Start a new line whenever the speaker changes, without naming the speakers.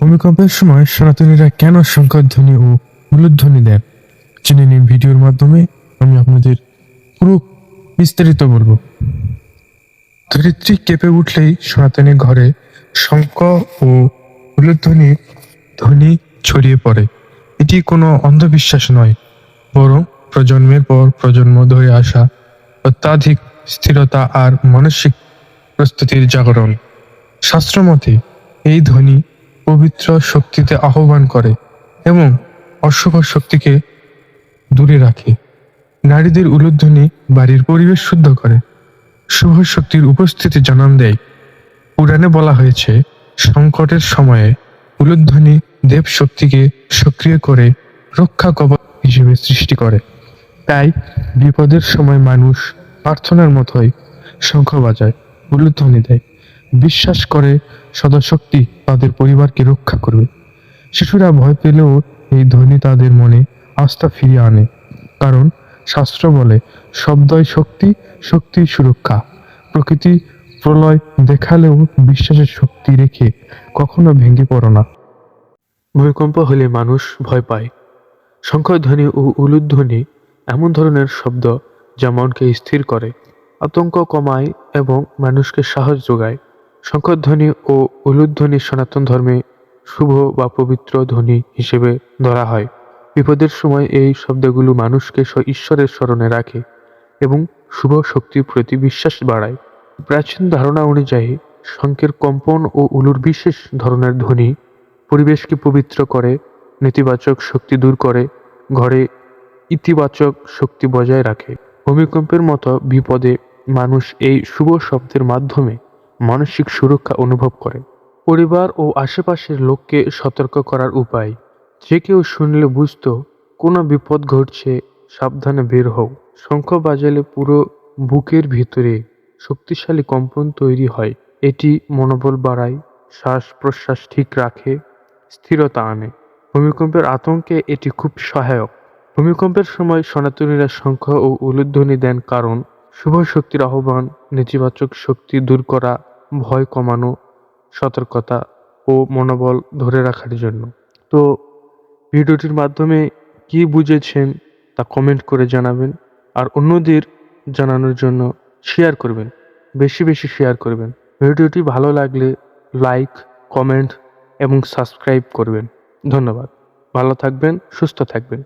ভূমিকম্পের সময় সনাতনীরা কেন শঙ্করধ্বনি ও উলুধ্বনি দেন? জেনে নিন ভিডিওর মাধ্যমে, আমি আপনাদের পুরো বিস্তারিত বলব। ধরিত্রী কেঁপে উঠলেই সনাতনী ঘরে শঙ্খ ও উলুধ্বনির ধ্বনি ছড়িয়ে পড়ে। এটি কোনো অন্ধবিশ্বাস নয়, বরং প্রজন্মের পর প্রজন্ম ধরে আসা অত্যাধিক স্থিরতা আর মানসিক প্রস্তুতির জাগরণ। শাস্ত্রমতে, এই ধ্বনি পবিত্র শক্তিতে আহ্বান করে এবং অশুভ শক্তিকে দূরে রাখে। নারীদের উলুধ্বনি বাড়ির পরিবেশ শুদ্ধ করে। শুভ শক্তির উপস্থিতি জানান দেয়। পুরাণে বলা হয়েছে, সংকটের সময়ে উলুধ্বনি দেব শক্তিকে সক্রিয় করে রক্ষা কবচ হিসেবে সৃষ্টি করে। তাই বিপদের সময় মানুষ প্রার্থনার মতোই শঙ্খ বাজায়, উলুধ্বনি দেয়। বিশ্বাস করে, সদাশক্তি তাদের পরিবারকে রক্ষা করবে শিশুরা ভয় পেলেও এই ধ্বনি তাদের মনে আস্থা ফিরিয়ে আনে। কারণ শাস্ত্র বলে, শব্দই শক্তি শক্তি সুরক্ষা। প্রকৃতি প্রলয় দেখালেও বিশ্বাসের শক্তি রেখে কখনো ভেঙে পড়ো না। ভূমিকম্প হলে মানুষ ভয় পায়। শঙ্খধ্বনি ও উলুধ্বনি এমন ধরনের শব্দ যা মনকে স্থির করে, আতঙ্ক কমায় এবং মানুষকে সাহস যোগায়। শঙ্খধ্বনি ও উলুধ্বনি সনাতন ধর্মে শুভ বা পবিত্র ধ্বনি হিসেবে ধরা হয়। বিপদের সময় এই শব্দগুলো মানুষকে ঈশ্বরের স্মরণে রাখে এবং শুভ শক্তির প্রতি বিশ্বাস বাড়ায়। প্রাচীন ধারণা অনুযায়ী শঙ্খের কম্পন ও উলুর বিশেষ ধরনের ধ্বনি পরিবেশকে পবিত্র করে, নেতিবাচক শক্তি দূর করে, ঘরে ইতিবাচক শক্তি বজায় রাখে। ভূমিকম্পের মতো বিপদে মানুষ এই শুভ শব্দের মাধ্যমে মানসিক সুরক্ষা অনুভব করে। পরিবার ও আশেপাশের লোককে সতর্ক করার উপায়। যে কেউ শুনলে বুঝতো, কোনো বিপদ ঘটছে, সাবধানে বের হও। শঙ্খ বাজালে পুরো বুকের ভিতরে শক্তিশালী কম্পন তৈরি হয়। এটি মনোবল বাড়ায় শ্বাস প্রশ্বাস ঠিক রাখে, স্থিরতা আনে। ভূমিকম্পের আতঙ্কে এটি খুব সহায়ক। ভূমিকম্পের সময় সনাতনীরা শঙ্খ ও উলুধ্বনি দেন কারণ শুভ শক্তির আহ্বান, নেতিবাচক শক্তি দূর করা ভয় কমানো, সতর্কতা ও মনোবল ধরে রাখার জন্য। তো ভিডিওটির মাধ্যমে কি বুঝেছেন তা কমেন্ট করে জানাবেন আর অন্যদের জানানোর জন্য শেয়ার করবেন, বেশি বেশি শেয়ার করবেন। ভিডিওটি ভালো লাগলে লাইক কমেন্ট এবং সাবস্ক্রাইব করবেন। ধন্যবাদ। ভালো থাকবেন, সুস্থ থাকবেন।